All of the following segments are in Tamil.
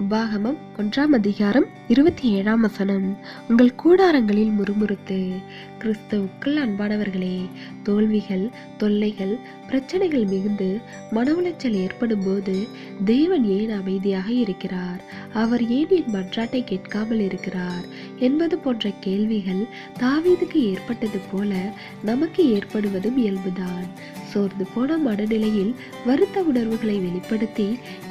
உபாகமம் ஒன்றாம் அதிகாரம் இருபத்தி ஏழாம் வசனம். உங்கள் கூடாரங்களில் முறுமுறுத்து கிறிஸ்துவுக்குள் அன்பானவர்களே தோல்விகள் தொல்லைகள் பிரச்சனைகள் மிகுந்து மன உளைச்சல் ஏற்படும் போது தேவன் ஏன் அமைதியாக இருக்கிறார்? அவர் ஏன் என் மன்றாட்டை கேட்காமல் இருக்கிறார்? என்பது போன்ற கேள்விகள் தாவீதுக்கு ஏற்பட்டது போல நமக்கு ஏற்படுவதும் இயல்புதான். சோர்ந்து போன மனநிலையில் வருத்த உணர்வுகளை வெளிப்படுத்தி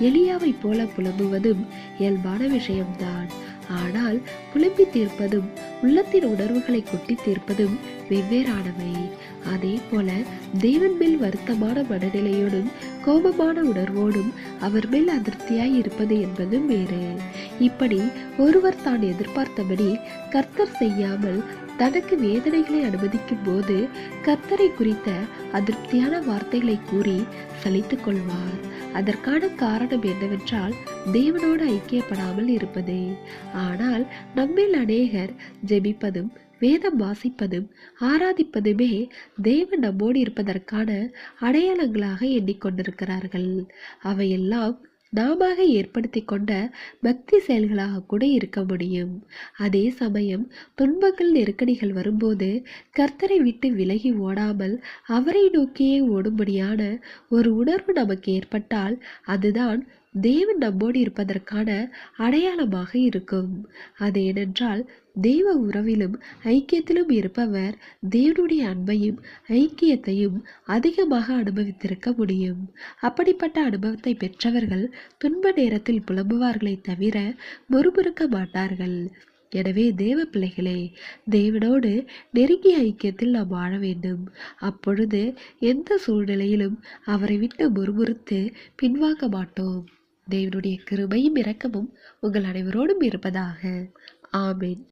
எலியாவை போல புலம்புவதும் இயல்பான விஷயம்தான். ஆனால் புலம்பி தீர்ப்பதும் உள்ளத்தின் உணர்வுகளை கொட்டி தீர்ப்பதும் வெவ்வேறானவை. அதே போல தேவன் மேல் வருத்தமான மனநிலையோடும் கோபமான உணர்வோடும் அவர் மேல் அதிருப்தியாய் இருப்பது என்பதும் வேறு. இப்படி ஒருவர் தான் எதிர்பார்த்தபடி கர்த்தர் செய்யாமல் தனக்கு வேதனைகளை அனுமதிக்கும் போது கர்த்தரை குறித்த அதிருப்தியான வார்த்தைகளை கூறி சலித்துக் கொள்வார். அதற்கான காரணம் என்னவென்றால் தேவனோடு ஐக்கியப்படாமல் இருப்பதே. ஆனால் நம்மில் அநேகர் ஜெபிப்பதும் வேதம் வாசிப்பதும் ஆராதிப்பதுமே தேவன் நம்மோடு இருப்பதற்கான அடையாளங்களாக எண்ணிக்கொண்டிருக்கிறார்கள். அவையெல்லாம் நாம ஏற்படுத்தி கொண்ட பக்தி செயல்களாக கூட இருக்க முடியும். அதே சமயம் துன்பங்கள் நெருக்கடிகள் வரும்போது கர்த்தரை விட்டு விலகி ஓடாமல் அவரை நோக்கியே ஓடும்படியான ஒரு உணர்வு நமக்கு ஏற்பட்டால் அதுதான் தேவன் நம்மோடு இருப்பதற்கான அடையாளமாக இருக்கும். அது ஏனென்றால் தெய்வ உறவிலும் ஐக்கியத்திலும் இருப்பவர் தேவனுடைய அன்பையும் ஐக்கியத்தையும் அதிகமாக அனுபவித்திருக்க முடியும். அப்படிப்பட்ட அனுபவத்தை பெற்றவர்கள் துன்ப நேரத்தில் புலம்புவார்களே தவிர முறுமுறுக்க மாட்டார்கள். எனவே தேவ பிள்ளைகளே தேவனோடு நெருங்கிய ஐக்கியத்தில் நாம் வாழ வேண்டும். அப்பொழுது எந்த சூழ்நிலையிலும் அவரை விட்டு முறுமுறுத்து பின்வாங்க மாட்டோம். தேவனுடைய கிருபையும் இரக்கமும் உங்கள் அனைவரோடும் இருப்பதாக. ஆமீன்.